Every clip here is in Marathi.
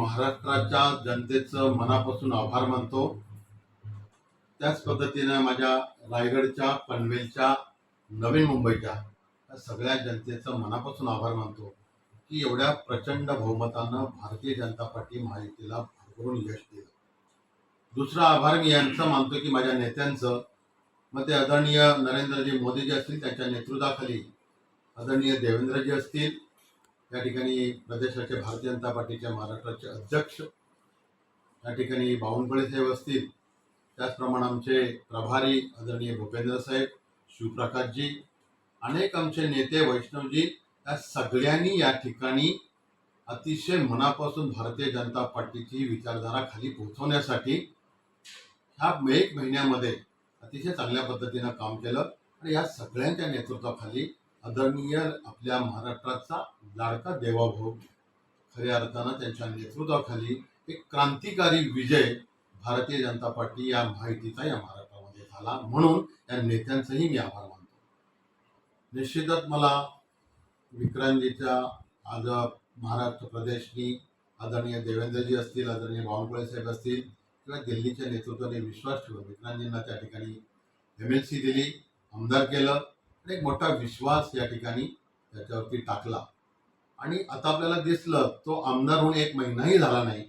महाराष्ट्राच्या जनतेचं मनापासून आभार मानतो. त्याच पद्धतीने माझ्या रायगडच्या पनवेलच्या नवीन मुंबईच्या या सगळ्या जनतेचं मनापासून आभार मानतो की एवढ्या प्रचंड बहुमतानं भारतीय जनता पार्टी महायुतीला भरभरून यश दिलं. दुसरा आभार मी यांचं मानतो की माझ्या नेत्यांचं. मग ते आदरणीय नरेंद्रजी मोदीजी असतील त्यांच्या नेतृत्वाखाली आदरणीय देवेंद्रजी असतील या ठिकाणी प्रदेशाचे भारतीय जनता पार्टीचे महाराष्ट्राचे अध्यक्ष या ठिकाणी बावनकुळे साहेब असतील. त्याचप्रमाणे आमचे प्रभारी आदरणीय भूपेंद्र साहेब शिवप्रकाशजी अनेक आमचे नेते वैष्णवजी या सगळ्यांनी या ठिकाणी अतिशय मनापासून भारतीय जनता पार्टीची विचारधारा खाली पोहोचवण्यासाठी ह्या एक महिन्यामध्ये अतिशय चांगल्या पद्धतीनं काम केलं आणि या सगळ्यांच्या नेतृत्वाखाली आदरणीय आपल्या महाराष्ट्राचा लाडका देवाभाऊ. खऱ्या अर्थानं त्यांच्या नेतृत्वाखाली एक क्रांतिकारी विजय भारतीय जनता पार्टी या माहितीचा या महाराष्ट्रामध्ये झाला. म्हणून या नेत्यांचंही मी आभार मानतो. निश्चितच मला विक्रांतीच्या आज महाराष्ट्र प्रदेशनी आदरणीय देवेंद्रजी असतील आदरणीय बावनकुळे साहेब असतील किंवा दिल्लीच्या नेतृत्वाने विश्वास ठेवून विक्रांतजींना त्या ठिकाणी एम एल सी दिली आमदार केलं. आणि एक मोठा विश्वास या ठिकाणी त्याच्यावरती टाकला. आणि आता आपल्याला दिसलं तो आमदार होऊन एक महिनाही झाला नाही.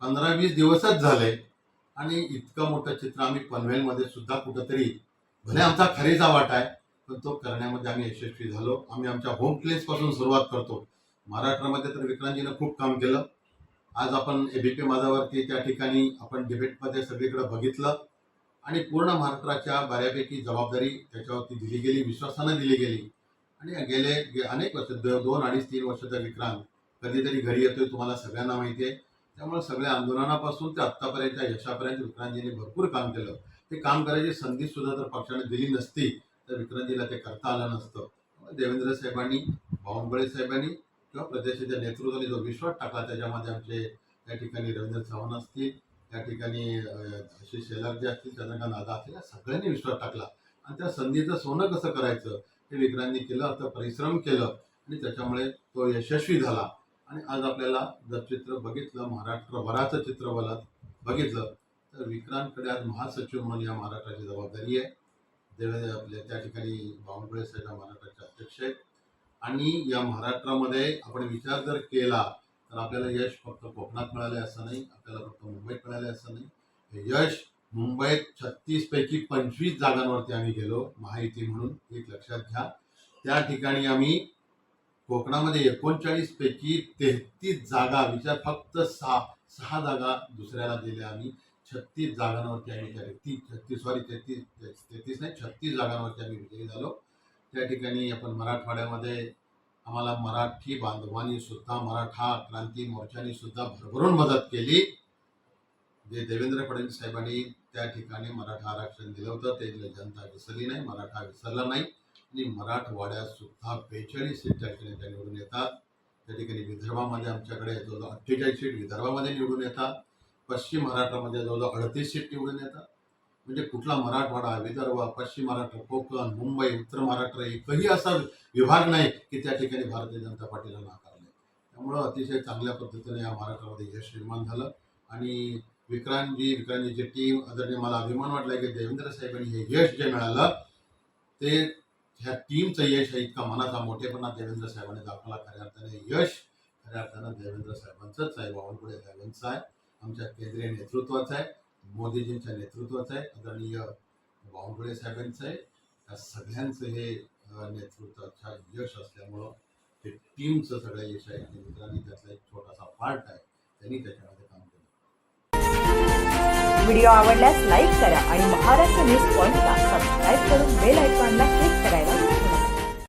पंधरा वीस दिवसच झाले. आणि इतकं मोठं चित्र आम्ही पनवेलमध्ये सुद्धा कुठंतरी भले आमचा खरेचा वाटा आहे पण तो करण्यामध्ये आम्ही यशस्वी झालो. आम्ही आमच्या होम प्लेसपासून सुरुवात करतो. महाराष्ट्रामध्ये तर विक्रांतजीनं खूप काम केलं. आज आपण एबीपी माझावरती त्या ठिकाणी आपण डिबेटमध्ये सगळीकडे बघितलं. आणि पूर्ण महाराष्ट्राच्या बऱ्यापैकी जबाबदारी त्याच्यावरती दिली गेली विश्वासानं दिली गेली. आणि गेले गे- अनेक वर्ष दोन अडीच तीन वर्षाचा विक्रांत कधीतरी घरी येतोय तुम्हाला सगळ्यांना माहिती आहे. त्यामुळे सगळ्या आंदोलनापासून ते आत्तापर्यंत यशापर्यंत विक्रांतजींनी भरपूर काम केलं. ते काम करायची संधी सुद्धा जर पक्षाने दिली नसती तर विक्रांतजीला ते करता आलं नसतं. देवेंद्र साहेबांनी बावनकुळे साहेबांनी किंवा प्रदेशाच्या नेतृत्वाने जो विश्वास टाकला त्याच्यामध्ये आमचे त्या ठिकाणी रवींद्र चव्हाण असतील त्या ठिकाणी असे आशिष शेलार जे असतील त्यांना नादा असतील या सगळ्यांनी विश्वास टाकला. आणि त्या संधीचं सोनं कसं करायचं? हे विक्रांनी केलं आता परिश्रम केलं आणि त्याच्यामुळे तो यशस्वी झाला. आणि आज आपल्याला जर चित्र बघितलं महाराष्ट्रभराचं चित्र बघत बघितलं तर विक्रांतकडे आज महासचिव म्हणून या महाराष्ट्राची जबाबदारी आहे. देवेंद्र आपल्या त्या ठिकाणी बावनकुळे साहेब या महाराष्ट्राचे अध्यक्ष आहेत. आणि या महाराष्ट्रामध्ये आपण विचार जर केला तर आपल्याला यश फक्त कोकणात मिळाले असं नाही आपल्याला फक्त मुंबईत मिळाले असं नाही. यश मुंबईत छत्तीसपैकी पंचवीस जागांवरती आम्ही गेलो महायुती म्हणून एक लक्षात घ्या. त्या ठिकाणी आम्ही कोकणामध्ये एकोणचाळीस पैकी तेहतीस जागा विचार फक्त सहा सहा जागा दुसऱ्याला दिल्या आम्ही. छत्तीस जागांवरती आम्ही त्या ती छत्तीस सॉरी तेहतीस तेहतीस नाही छत्तीस जागांवरती आम्ही विजयी झालो. त्या ठिकाणी आपण मराठवाड्यामध्ये आम्हाला मराठी बांधवांनी सुद्धा मराठा क्रांती मोर्चाने सुद्धा भरभरून मदत केली. जे देवेंद्र फडणवीस साहेबांनी त्या ठिकाणी मराठा आरक्षण दिलं होतं ते जनता विसरली नाही मराठा विसरला नाही. आणि मराठवाड्यात सुद्धा बेचाळीस सीट त्या ठिकाणी त्या निवडून येतात. त्या ठिकाणी विदर्भामध्ये आमच्याकडे जवळजवळ अठ्ठेचाळीस सीट विदर्भामध्ये निवडून येतात. पश्चिम महाराष्ट्रामध्ये जवळजवळ अडतीस सीट निवडून येतात. म्हणजे कुठला मराठवाडा विदर्भ पश्चिम महाराष्ट्र कोकण मुंबई उत्तर महाराष्ट्र एकही असा विभाग नाही की त्या ठिकाणी भारतीय जनता पार्टीला नाकारले. त्यामुळं अतिशय चांगल्या पद्धतीने या महाराष्ट्रामध्ये यश निर्माण झालं. आणि विक्रांतजी विक्रांतजीची टीम आदरणीय मला अभिमान वाटला की देवेंद्र साहेबांनी हे यश जे मिळालं ते ह्या टीमचं यश आहे इतका मनाचा मोठेपणा देवेंद्र साहेबांनी दाखवला. खऱ्या अर्थाने यश खऱ्या अर्थानं देवेंद्र साहेबांचंच आहे. बावनकुळे साहेबांचं आहे. आमच्या केंद्रीय नेतृत्वाचं आहे. मोदीजींच्या नेतृत्वाचं आहे आदरणीय बावनकुळे साहेबांचं आहे. या सगळ्यांचं हे अं, नेतृत्वाच्या यश असल्यामुळं ते टीमचं सगळं यश आहे. आणि मित्रांनी त्यातला एक छोटासा पार्ट आहे. त्यांनी त्याच्यामध्ये काम केलं. व्हिडिओ आवडल्यास लाईक करा आणि महाराष्ट्र न्यूज पॉइंटला सबस्क्राईब करून बेल आयकॉनला क्लिक करायला